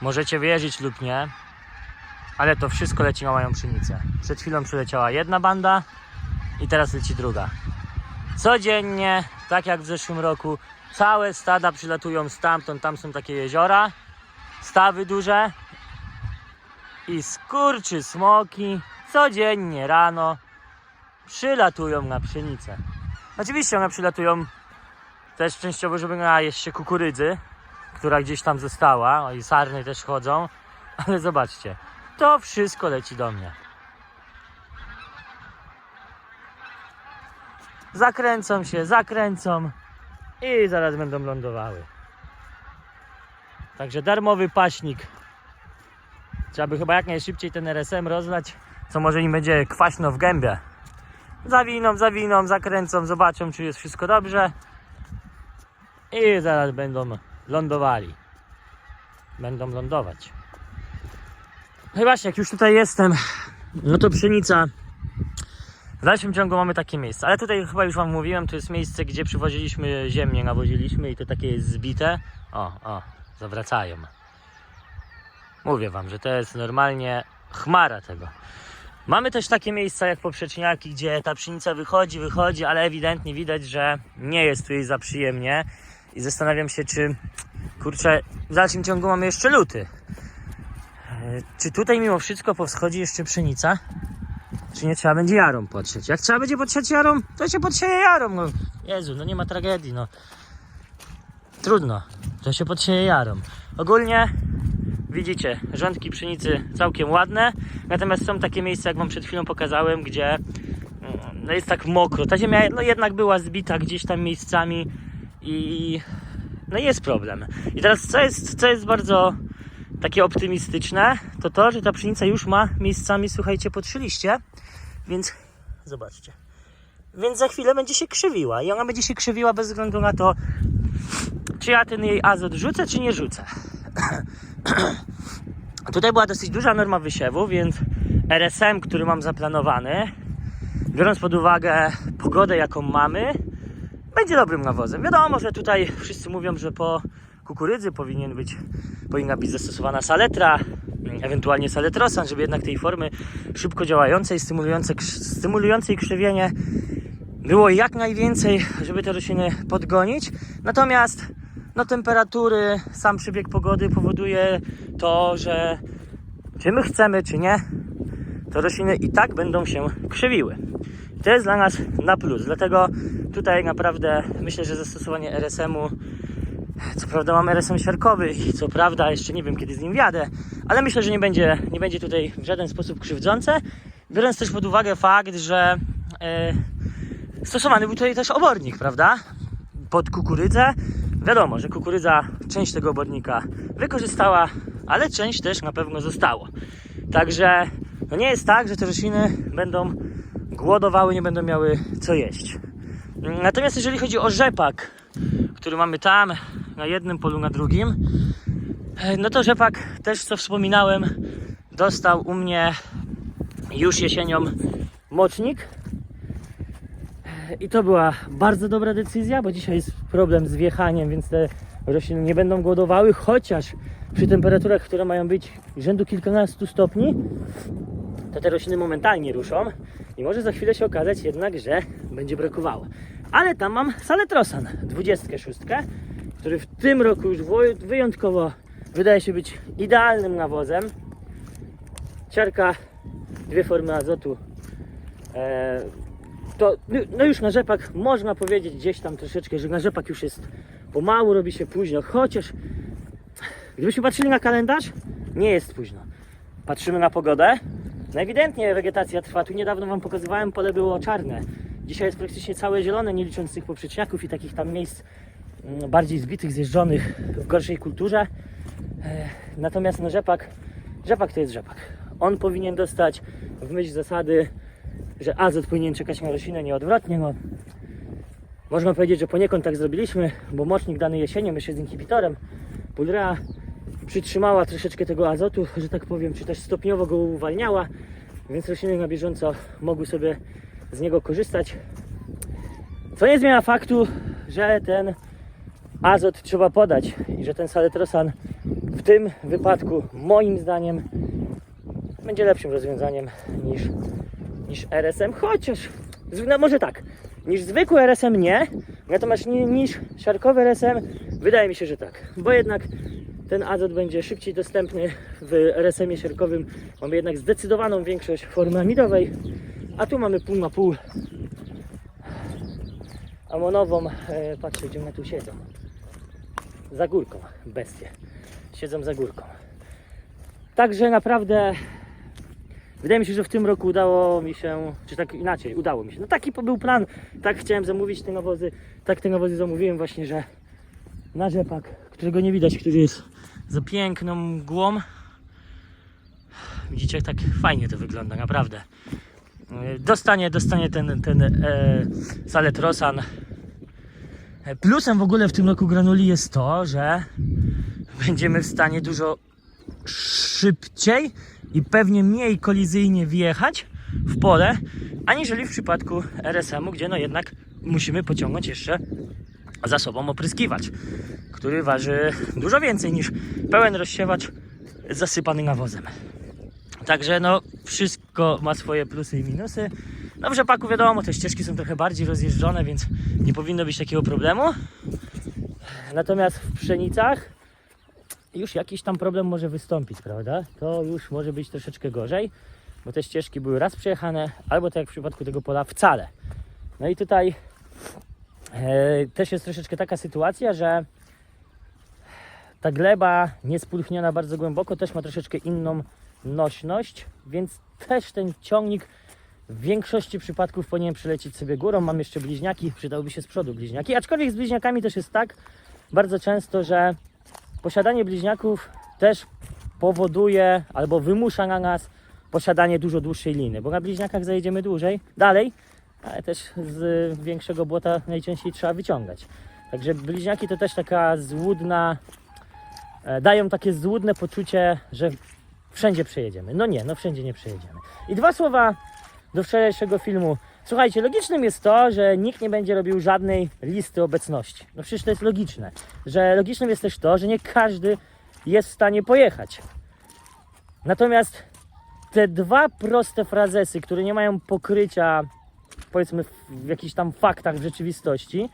Możecie wierzyć lub nie, ale to wszystko leci na moją pszenicę. Przed chwilą przyleciała jedna banda i teraz leci druga. Codziennie, tak jak w zeszłym roku, całe stada przylatują stamtąd, tam są takie jeziora, stawy duże i skurczy smoki codziennie rano przylatują na pszenicę. Oczywiście one przylatują też częściowo, żeby najeść się kukurydzy, która gdzieś tam została, o i sarny też chodzą, ale zobaczcie, to wszystko leci do mnie. Zakręcą się, zakręcą i zaraz będą lądowały. Także darmowy paśnik. Trzeba by chyba jak najszybciej ten RSM rozlać, co może im będzie kwaśno w gębie. Zawiną, zawiną, zakręcą, zobaczą czy jest wszystko dobrze i zaraz będą lądowali. Będą lądować. No i właśnie, jak już tutaj jestem, no to pszenica. W dalszym ciągu mamy takie miejsce, ale tutaj chyba już Wam mówiłem, to jest miejsce, gdzie przywoziliśmy ziemię, nawoziliśmy i to takie jest zbite. O, o, zawracają. Mówię Wam, że to jest normalnie chmara tego. Mamy też takie miejsca jak poprzeczniaki, gdzie ta pszenica wychodzi, wychodzi, ale ewidentnie widać, że nie jest tu jej za przyjemnie. I zastanawiam się, czy kurczę, w dalszym ciągu mamy jeszcze luty. E, Czy tutaj mimo wszystko powschodzi jeszcze pszenica? Czy nie trzeba będzie jarą potrzeć? Jak trzeba będzie potrzeć jarą, to się podsieje jarą. No. Jezu, no nie ma tragedii, no. Trudno, to się podsieje jarą. Ogólnie widzicie, rządki pszenicy całkiem ładne, natomiast są takie miejsca, jak wam przed chwilą pokazałem, gdzie mm, no jest tak mokro. Ta ziemia no jednak była zbita gdzieś tam miejscami i no jest problem. I teraz co jest, co jest bardzo takie optymistyczne, to to, że ta pszenica już ma miejscami, słuchajcie, po więc zobaczcie. Więc za chwilę będzie się krzywiła i ona będzie się krzywiła bez względu na to, czy ja ten jej azot rzucę, czy nie rzucę. Tutaj była dosyć duża norma wysiewu, więc RSM, który mam zaplanowany, biorąc pod uwagę pogodę, jaką mamy, będzie dobrym nawozem. Wiadomo, że tutaj wszyscy mówią, że po kukurydzy powinien być, powinna być zastosowana saletra, ewentualnie saletrosan, żeby jednak tej formy szybko działającej, stymulującej, stymulującej krzywienie było jak najwięcej, żeby te rośliny podgonić. Natomiast no, temperatury, sam przebieg pogody powoduje to, że czy my chcemy, czy nie, to rośliny i tak będą się krzywiły. To jest dla nas na plus. Dlatego tutaj naprawdę myślę, że zastosowanie RSM-u, co prawda mam RSM siarkowy i co prawda jeszcze nie wiem kiedy z nim wjadę, ale myślę, że nie będzie, nie będzie tutaj w żaden sposób krzywdzące. Biorąc też pod uwagę fakt, że e, stosowany był tutaj też obornik, prawda? Pod kukurydzę. Wiadomo, że kukurydza część tego obornika wykorzystała, ale część też na pewno zostało. Także no nie jest tak, że te rośliny będą głodowały, nie będą miały co jeść. Natomiast jeżeli chodzi o rzepak, który mamy tam, na jednym polu, na drugim, no to rzepak też, co wspominałem, dostał u mnie już jesienią mocznik. I to była bardzo dobra decyzja, bo dzisiaj jest problem z wjechaniem, więc te rośliny nie będą głodowały, chociaż przy temperaturach, które mają być rzędu kilkunastu stopni, to te rośliny momentalnie ruszą i może za chwilę się okazać jednak, że będzie brakowało. Ale tam mam saletrosan 26, który w tym roku już wo- wyjątkowo wydaje się być idealnym nawozem. Ciarka, dwie formy azotu. E, to no już na rzepak można powiedzieć gdzieś tam troszeczkę, że na rzepak już jest pomału, robi się późno, chociaż gdybyśmy patrzyli na kalendarz, nie jest późno. Patrzymy na pogodę, no ewidentnie wegetacja trwa, tu niedawno Wam pokazywałem, pole było czarne. Dzisiaj jest praktycznie całe zielone, nie licząc tych poprzeczniaków i takich tam miejsc mm, bardziej zbitych, zjeżdżonych w gorszej kulturze. E, Natomiast no rzepak, rzepak to jest rzepak. On powinien dostać w myśl zasady że azot powinien czekać na roślinę, nie odwrotnie. No, można powiedzieć, że poniekąd tak zrobiliśmy, bo mocznik dany jesienią jeszcze z inhibitorem Pudrea przytrzymała troszeczkę tego azotu, że tak powiem, czy też stopniowo go uwalniała, więc rośliny na bieżąco mogły sobie z niego korzystać. Co nie zmienia faktu, że ten azot trzeba podać i że ten saletrosan w tym wypadku, moim zdaniem, będzie lepszym rozwiązaniem niż, niż RSM, chociaż, no może tak, niż zwykły RSM nie, natomiast ni, niż siarkowy RSM wydaje mi się, że tak, bo jednak ten azot będzie szybciej dostępny w RSM-ie siarkowym, mamy jednak zdecydowaną większość formy amidowej, a tu mamy pół na pół amonową, e, patrzcie gdzie one tu siedzą, za górką, bestie, siedzą za górką. Także naprawdę wydaje mi się, że w tym roku udało mi się, czy tak inaczej, udało mi się. No taki był plan, tak chciałem zamówić te nawozy, tak te nawozy zamówiłem właśnie, że na rzepak, którego nie widać, który jest za piękną mgłą. Widzicie, tak fajnie to wygląda, naprawdę. Dostanie, dostanie ten, ten e, Saletrosan. E, Plusem w ogóle w tym roku granuli jest to, że będziemy w stanie dużo szybciej i pewnie mniej kolizyjnie wjechać w pole, aniżeli w przypadku RSM-u, gdzie no jednak musimy pociągnąć jeszcze za sobą opryskiwacz, który waży dużo więcej niż pełen rozsiewacz zasypany nawozem. Także no wszystko ma swoje plusy i minusy. No w rzepaku wiadomo, te ścieżki są trochę bardziej rozjeżdżone, więc nie powinno być takiego problemu. Natomiast w pszenicach już jakiś tam problem może wystąpić, prawda? To już może być troszeczkę gorzej, bo te ścieżki były raz przejechane, albo tak jak w przypadku tego pola wcale. No i tutaj też jest troszeczkę taka sytuacja, że ta gleba niespulchniona bardzo głęboko też ma troszeczkę inną nośność, więc też ten ciągnik w większości przypadków powinien przylecieć sobie górą. Mam jeszcze bliźniaki, przydałby się z przodu bliźniaki. Aczkolwiek z bliźniakami też jest tak bardzo często, że posiadanie bliźniaków też powoduje albo wymusza na nas posiadanie dużo dłuższej liny, bo na bliźniakach zajedziemy dłużej, dalej, ale też z większego błota najczęściej trzeba wyciągać. Także bliźniaki to też taka złudna, e, dają takie złudne poczucie, że wszędzie przejedziemy. No nie, no wszędzie nie przejedziemy. I dwa słowa do wczorajszego filmu. Słuchajcie, logicznym jest to, że nikt nie będzie robił żadnej listy obecności. No przecież to jest logiczne. Że logicznym jest też to, że nie każdy jest w stanie pojechać. Natomiast te dwa proste frazesy, które nie mają pokrycia, powiedzmy, w- jakichś tam faktach w rzeczywistości,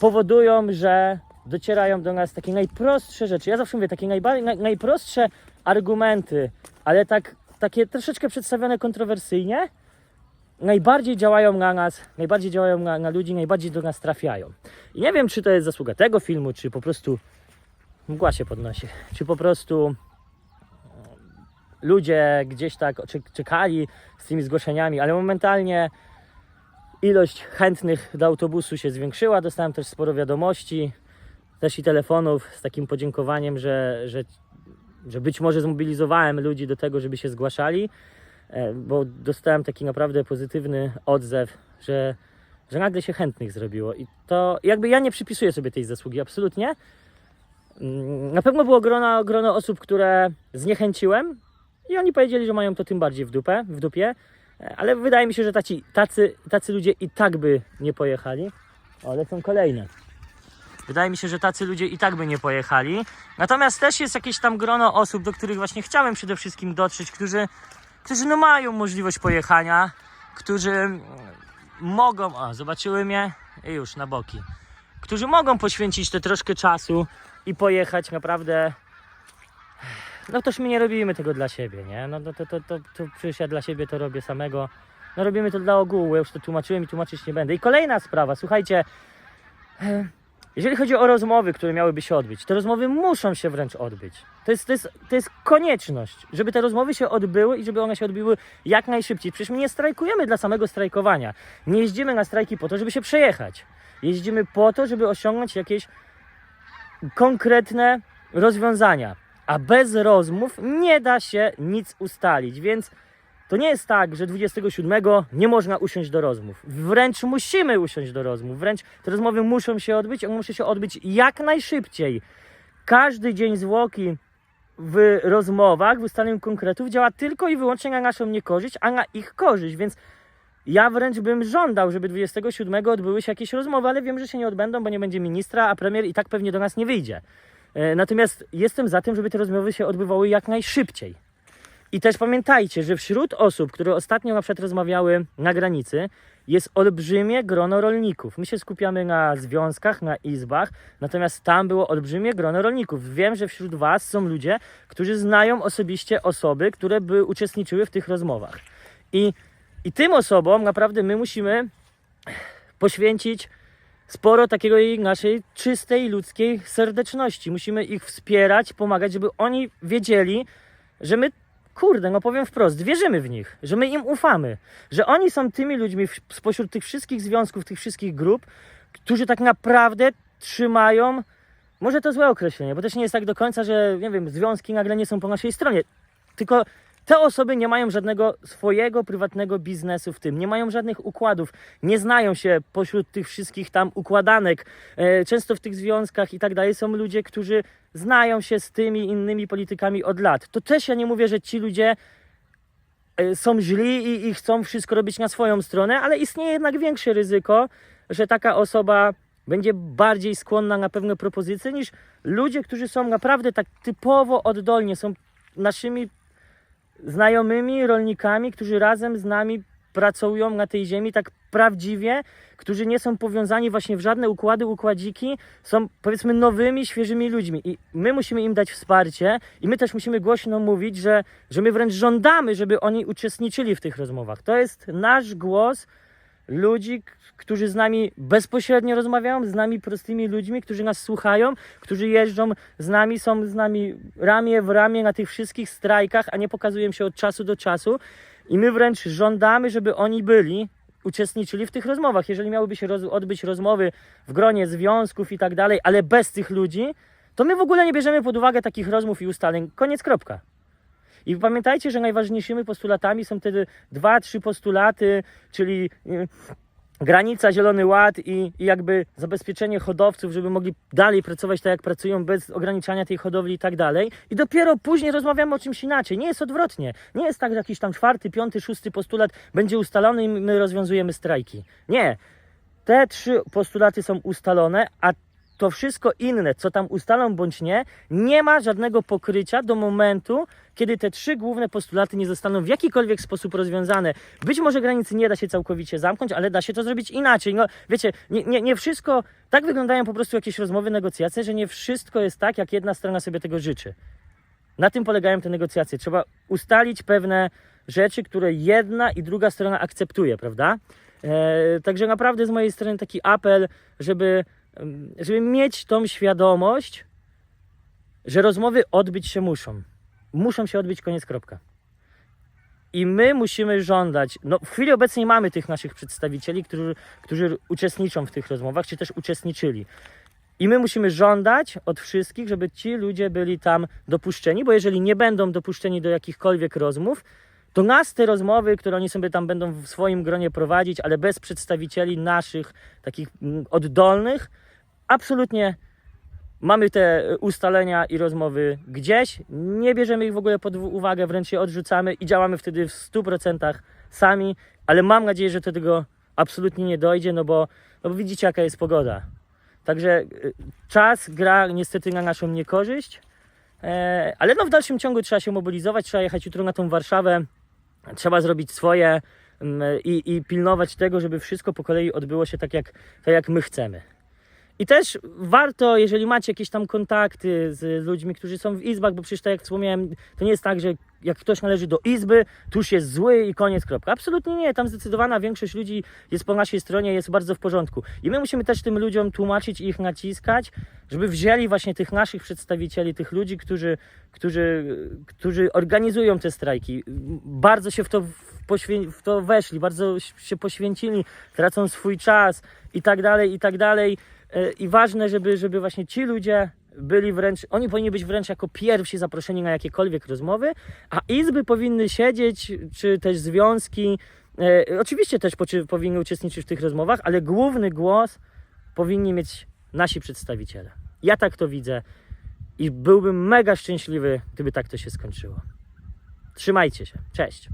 powodują, że docierają do nas takie najprostsze rzeczy. Ja zawsze mówię, takie najba- naj, najprostsze argumenty, ale tak, takie troszeczkę przedstawione kontrowersyjnie, najbardziej działają na nas, najbardziej działają na, na ludzi, najbardziej do nas trafiają. I nie wiem, czy to jest zasługa tego filmu, czy po prostu mgła się podnosi, czy po prostu ludzie gdzieś tak czek- czekali z tymi zgłoszeniami, ale momentalnie ilość chętnych do autobusu się zwiększyła. Dostałem też sporo wiadomości, też i telefonów z takim podziękowaniem, że, że, że być może zmobilizowałem ludzi do tego, żeby się zgłaszali, e, bo dostałem taki naprawdę pozytywny odzew, że, że nagle się chętnych zrobiło. I to jakby ja nie przypisuję sobie tej zasługi, absolutnie. Mm, Na pewno było grono, grono osób, które zniechęciłem i oni powiedzieli, że mają to tym bardziej w, dupę, w dupie, E, ale wydaje mi się, że tacy, tacy ludzie i tak by nie pojechali. O, ale są kolejne. Wydaje mi się, że tacy ludzie i tak by nie pojechali. Natomiast też jest jakieś tam grono osób, do których właśnie chciałem przede wszystkim dotrzeć, którzy, którzy no mają możliwość pojechania, którzy mogą, o zobaczyły mnie i już na boki, którzy mogą poświęcić te troszkę czasu i pojechać naprawdę no toż my nie robimy tego dla siebie, nie? No to, to, to, to, to przecież ja dla siebie to robię samego. No robimy to dla ogółu, ja już to tłumaczyłem i tłumaczyć nie będę. I kolejna sprawa, słuchajcie, e, jeżeli chodzi o rozmowy, które miałyby się odbyć, te rozmowy muszą się wręcz odbyć. To jest, to jest, to jest konieczność, żeby te rozmowy się odbyły i żeby one się odbyły jak najszybciej. Przecież my nie strajkujemy dla samego strajkowania. Nie jeździmy na strajki po to, żeby się przejechać. Jeździmy po to, żeby osiągnąć jakieś konkretne rozwiązania. A bez rozmów nie da się nic ustalić, więc to nie jest tak, że 27 nie można usiąść do rozmów. Wręcz musimy usiąść do rozmów. Wręcz te rozmowy muszą się odbyć, one muszą się odbyć jak najszybciej. Każdy dzień zwłoki w rozmowach, w ustaleniu konkretów działa tylko i wyłącznie na naszą niekorzyść, a na ich korzyść, więc ja wręcz bym żądał, żeby 27 odbyły się jakieś rozmowy, ale wiem, że się nie odbędą, bo nie będzie ministra, a premier i tak pewnie do nas nie wyjdzie. E, Natomiast jestem za tym, żeby te rozmowy się odbywały jak najszybciej. I też pamiętajcie, że wśród osób, które ostatnio na przykład rozmawiały na granicy, jest olbrzymie grono rolników. My się skupiamy na związkach, na izbach, natomiast tam było olbrzymie grono rolników. Wiem, że wśród Was są ludzie, którzy znają osobiście osoby, które by uczestniczyły w tych rozmowach. I, i tym osobom naprawdę my musimy poświęcić sporo takiego naszej czystej ludzkiej serdeczności. Musimy ich wspierać, pomagać, żeby oni wiedzieli, że my, kurde, no powiem wprost, wierzymy w nich, że my im ufamy, że oni są tymi ludźmi w- spośród tych wszystkich związków, tych wszystkich grup, którzy tak naprawdę trzymają. Może to złe określenie, bo też nie jest tak do końca, że nie wiem, związki nagle nie są po naszej stronie. Tylko te osoby nie mają żadnego swojego prywatnego biznesu w tym, nie mają żadnych układów, nie znają się pośród tych wszystkich tam układanek. E, Często w tych związkach i tak dalej są ludzie, którzy znają się z tymi innymi politykami od lat. To też ja nie mówię, że ci ludzie e, są źli i, i chcą wszystko robić na swoją stronę, ale istnieje jednak większe ryzyko, że taka osoba będzie bardziej skłonna na pewne propozycje niż ludzie, którzy są naprawdę tak typowo oddolnie, są naszymi znajomymi rolnikami, którzy razem z nami pracują na tej ziemi tak prawdziwie, którzy nie są powiązani właśnie w żadne układy, układziki, są powiedzmy nowymi, świeżymi ludźmi i my musimy im dać wsparcie i my też musimy głośno mówić, że, że my wręcz żądamy, żeby oni uczestniczyli w tych rozmowach. To jest nasz głos ludzi, którzy z nami bezpośrednio rozmawiają, z nami prostymi ludźmi, którzy nas słuchają, którzy jeżdżą z nami, są z nami ramię w ramię na tych wszystkich strajkach, a nie pokazują się od czasu do czasu. I my wręcz żądamy, żeby oni byli, uczestniczyli w tych rozmowach. Jeżeli miałyby się roz, odbyć rozmowy w gronie związków i tak dalej, ale bez tych ludzi, to my w ogóle nie bierzemy pod uwagę takich rozmów i ustaleń. Koniec, kropka. I pamiętajcie, że najważniejszymi postulatami są te dwa, trzy postulaty, czyli y, granica, Zielony Ład i, i jakby zabezpieczenie hodowców, żeby mogli dalej pracować tak, jak pracują, bez ograniczania tej hodowli i tak dalej. I dopiero później rozmawiamy o czymś inaczej. Nie jest odwrotnie. Nie jest tak, że jakiś tam czwarty, piąty, szósty postulat będzie ustalony i my rozwiązujemy strajki. Nie. Te trzy postulaty są ustalone, a to wszystko inne, co tam ustalą bądź nie, nie ma żadnego pokrycia do momentu, kiedy te trzy główne postulaty nie zostaną w jakikolwiek sposób rozwiązane. Być może granicy nie da się całkowicie zamknąć, ale da się to zrobić inaczej. No, wiecie, nie, nie, nie wszystko, tak wyglądają po prostu jakieś rozmowy, negocjacje, że nie wszystko jest tak, jak jedna strona sobie tego życzy. Na tym polegają te negocjacje. Trzeba ustalić pewne rzeczy, które jedna i druga strona akceptuje, prawda? E, także naprawdę z mojej strony taki apel, żeby, żeby mieć tą świadomość, że rozmowy odbyć się muszą. Muszą się odbyć, koniec, kropka. I my musimy żądać, no w chwili obecnej mamy tych naszych przedstawicieli, którzy, którzy uczestniczą w tych rozmowach, czy też uczestniczyli. I my musimy żądać od wszystkich, żeby ci ludzie byli tam dopuszczeni, bo jeżeli nie będą dopuszczeni do jakichkolwiek rozmów, to nas te rozmowy, które oni sobie tam będą w swoim gronie prowadzić, ale bez przedstawicieli naszych, takich mm, oddolnych, absolutnie mamy te ustalenia i rozmowy gdzieś, nie bierzemy ich w ogóle pod uwagę, wręcz je odrzucamy i działamy wtedy w 100% sami, ale mam nadzieję, że do tego absolutnie nie dojdzie, no bo, no bo widzicie jaka jest pogoda. Także y, czas gra niestety na naszą niekorzyść, e, ale no w dalszym ciągu trzeba się mobilizować, trzeba jechać jutro na tą Warszawę, trzeba zrobić swoje mm, i, i pilnować tego, żeby wszystko po kolei odbyło się tak jak, tak jak my chcemy. I też warto, jeżeli macie jakieś tam kontakty z ludźmi, którzy są w izbach, bo przecież tak jak wspomniałem, to nie jest tak, że jak ktoś należy do izby, to już jest zły i koniec, kropka. Absolutnie nie. Tam zdecydowana większość ludzi jest po naszej stronie, jest bardzo w porządku. I my musimy też tym ludziom tłumaczyć i ich naciskać, żeby wzięli właśnie tych naszych przedstawicieli, tych ludzi, którzy, którzy, którzy organizują te strajki. Bardzo się w to w to weszli, bardzo się poświęcili, tracą swój czas i tak dalej, i tak dalej. E, I ważne, żeby, żeby właśnie ci ludzie byli wręcz, oni powinni być wręcz jako pierwsi zaproszeni na jakiekolwiek rozmowy, a izby powinny siedzieć, czy też związki, e, oczywiście też powinny uczestniczyć w tych rozmowach, ale główny głos powinni mieć nasi przedstawiciele. Ja tak to widzę i byłbym mega szczęśliwy, gdyby tak to się skończyło. Trzymajcie się. Cześć.